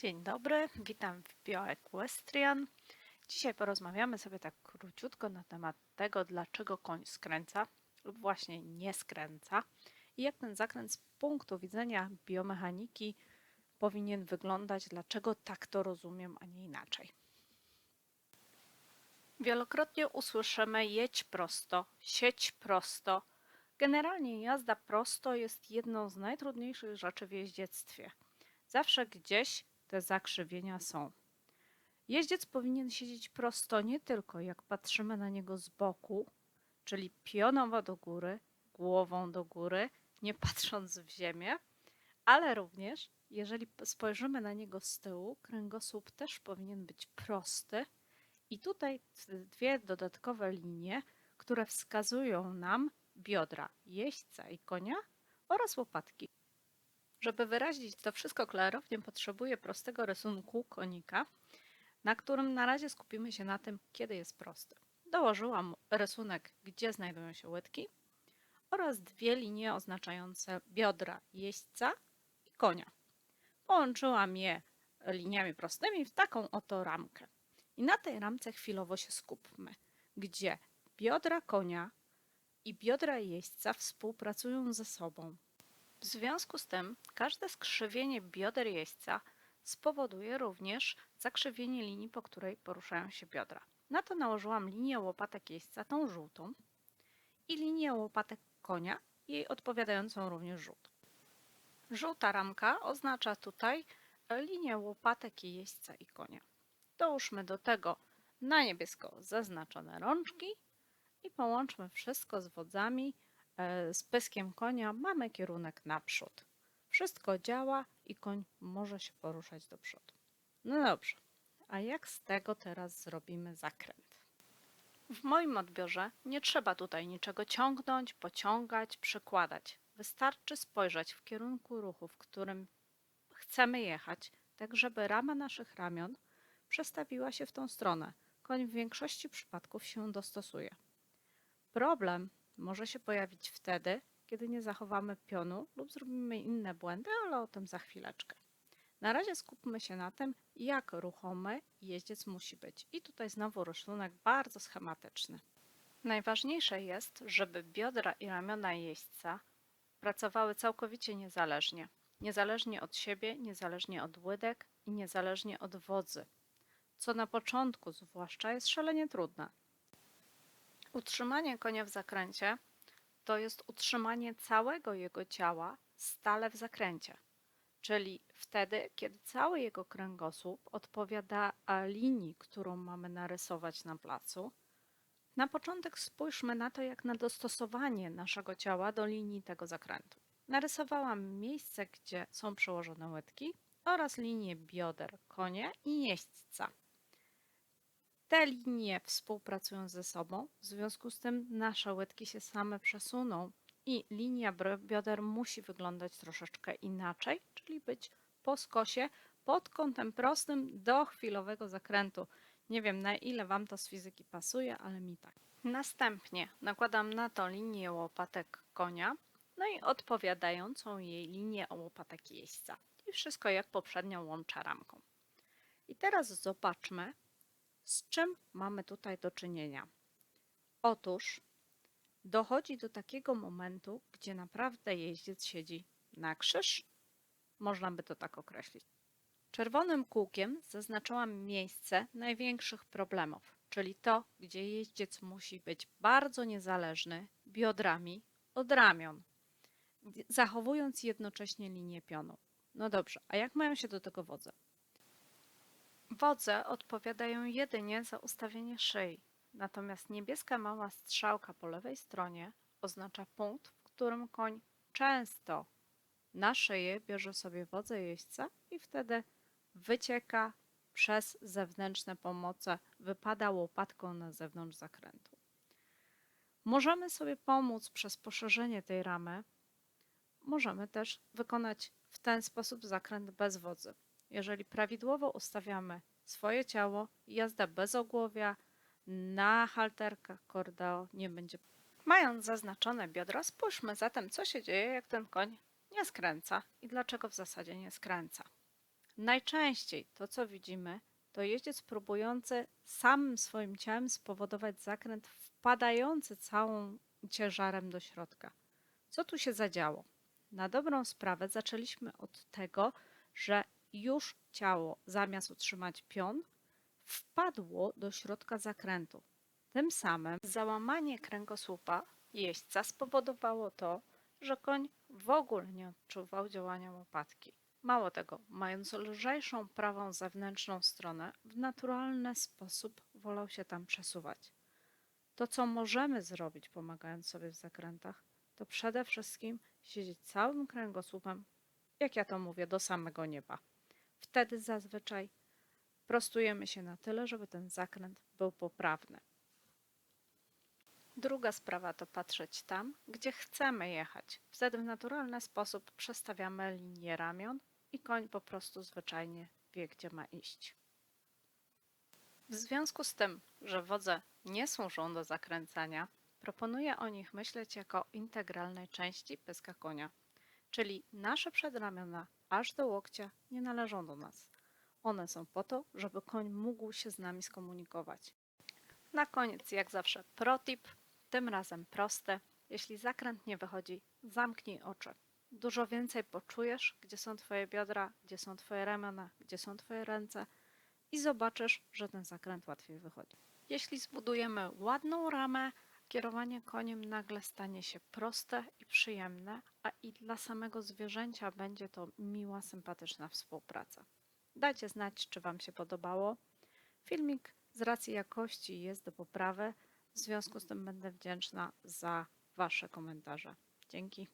Dzień dobry, witam w BioEquestrian. Dzisiaj porozmawiamy sobie tak króciutko na temat tego, dlaczego koń skręca lub właśnie nie skręca i jak ten zakręt z punktu widzenia biomechaniki powinien wyglądać, dlaczego tak to rozumiem, a nie inaczej. Wielokrotnie usłyszymy jedź prosto, sieć prosto. Generalnie jazda prosto jest jedną z najtrudniejszych rzeczy w jeździectwie. Zawsze gdzieś te zakrzywienia są. Jeździec powinien siedzieć prosto nie tylko jak patrzymy na niego z boku, czyli pionowo do góry, głową do góry, nie patrząc w ziemię, ale również jeżeli spojrzymy na niego z tyłu, kręgosłup też powinien być prosty. I tutaj dwie dodatkowe linie, które wskazują nam biodra jeźdźca i konia oraz łopatki. Żeby wyrazić to wszystko klarownie, potrzebuję prostego rysunku konika, na którym na razie skupimy się na tym, kiedy jest prosty. Dołożyłam rysunek, gdzie znajdują się łydki oraz dwie linie oznaczające biodra jeźdźca i konia. Połączyłam je liniami prostymi w taką oto ramkę. I na tej ramce chwilowo się skupmy, gdzie biodra konia i biodra jeźdźca współpracują ze sobą. W związku z tym każde skrzywienie bioder jeźdźca spowoduje również zakrzywienie linii, po której poruszają się biodra. Na to nałożyłam linię łopatek jeźdźca, tą żółtą, i linię łopatek konia, jej odpowiadającą również żółtą. Żółta ramka oznacza tutaj linię łopatek jeźdźca i konia. Dołóżmy do tego na niebiesko zaznaczone rączki i połączmy wszystko z wodzami z pyskiem konia mamy kierunek naprzód. Wszystko działa i koń może się poruszać do przodu. No dobrze, a jak z tego teraz zrobimy zakręt? W moim odbiorze nie trzeba tutaj niczego ciągnąć, pociągać, przykładać. Wystarczy spojrzeć w kierunku ruchu, w którym chcemy jechać, tak żeby rama naszych ramion przestawiła się w tą stronę. Koń w większości przypadków się dostosuje. Problem może się pojawić wtedy, kiedy nie zachowamy pionu lub zrobimy inne błędy, ale o tym za chwileczkę. Na razie skupmy się na tym, jak ruchomy jeździec musi być. I tutaj znowu rysunek bardzo schematyczny. Najważniejsze jest, żeby biodra i ramiona jeźdźca pracowały całkowicie niezależnie. Niezależnie od siebie, niezależnie od łydek i niezależnie od wodzy. Co na początku zwłaszcza jest szalenie trudne. Utrzymanie konia w zakręcie to jest utrzymanie całego jego ciała stale w zakręcie, czyli wtedy, kiedy cały jego kręgosłup odpowiada linii, którą mamy narysować na placu. Na początek spójrzmy na to, jak na dostosowanie naszego ciała do linii tego zakrętu. Narysowałam miejsce, gdzie są przełożone łydki oraz linię bioder konia i jeźdźca. Te linie współpracują ze sobą, w związku z tym nasze łydki się same przesuną i linia bioder musi wyglądać troszeczkę inaczej, czyli być po skosie pod kątem prostym do chwilowego zakrętu. Nie wiem na ile Wam to z fizyki pasuje, ale mi tak. Następnie nakładam na to linię łopatek konia, no i odpowiadającą jej linię łopatek jeźdźca. I wszystko jak poprzednio łączę ramką. I teraz zobaczmy, z czym mamy tutaj do czynienia? Otóż dochodzi do takiego momentu, gdzie naprawdę jeździec siedzi na krzyż. Można by to tak określić. Czerwonym kółkiem zaznaczyłam miejsce największych problemów, czyli to, gdzie jeździec musi być bardzo niezależny biodrami od ramion, zachowując jednocześnie linię pionu. No dobrze, a jak mają się do tego wodze? Wodze odpowiadają jedynie za ustawienie szyi, natomiast niebieska mała strzałka po lewej stronie oznacza punkt, w którym koń często na szyję bierze sobie wodze jeźdźca i wtedy wycieka przez zewnętrzne pomoce, wypada łopatką na zewnątrz zakrętu. Możemy sobie pomóc przez poszerzenie tej ramy. Możemy też wykonać w ten sposób zakręt bez wodzy. Jeżeli prawidłowo ustawiamy swoje ciało, jazda bez ogłowia, na halterkach kordeo nie będzie. Mając zaznaczone biodra, spójrzmy zatem, co się dzieje, jak ten koń nie skręca i dlaczego w zasadzie nie skręca. Najczęściej to, co widzimy, to jeździec próbujący samym swoim ciałem spowodować zakręt wpadający całym ciężarem do środka. Co tu się zadziało? Na dobrą sprawę zaczęliśmy od tego, że już ciało zamiast utrzymać pion, wpadło do środka zakrętu. Tym samym załamanie kręgosłupa jeźdźca spowodowało to, że koń w ogóle nie odczuwał działania łopatki. Mało tego, mając lżejszą prawą zewnętrzną stronę, w naturalny sposób wolał się tam przesuwać. To, co możemy zrobić, pomagając sobie w zakrętach, to przede wszystkim siedzieć całym kręgosłupem, jak ja to mówię, do samego nieba. Wtedy zazwyczaj prostujemy się na tyle, żeby ten zakręt był poprawny. Druga sprawa to patrzeć tam, gdzie chcemy jechać. Wtedy w naturalny sposób przestawiamy linię ramion i koń po prostu zwyczajnie wie, gdzie ma iść. W związku z tym, że wodze nie służą do zakręcania, proponuję o nich myśleć jako integralnej części pyska konia. Czyli nasze przedramiona aż do łokcia nie należą do nas. One są po to, żeby koń mógł się z nami skomunikować. Na koniec, jak zawsze, protip, tym razem prosty. Jeśli zakręt nie wychodzi, zamknij oczy. Dużo więcej poczujesz, gdzie są Twoje biodra, gdzie są Twoje ramiona, gdzie są Twoje ręce i zobaczysz, że ten zakręt łatwiej wychodzi. Jeśli zbudujemy ładną ramę, kierowanie koniem nagle stanie się proste i przyjemne, a i dla samego zwierzęcia będzie to miła, sympatyczna współpraca. Dajcie znać, czy Wam się podobało. Filmik z racji jakości jest do poprawy, w związku z tym będę wdzięczna za Wasze komentarze. Dzięki.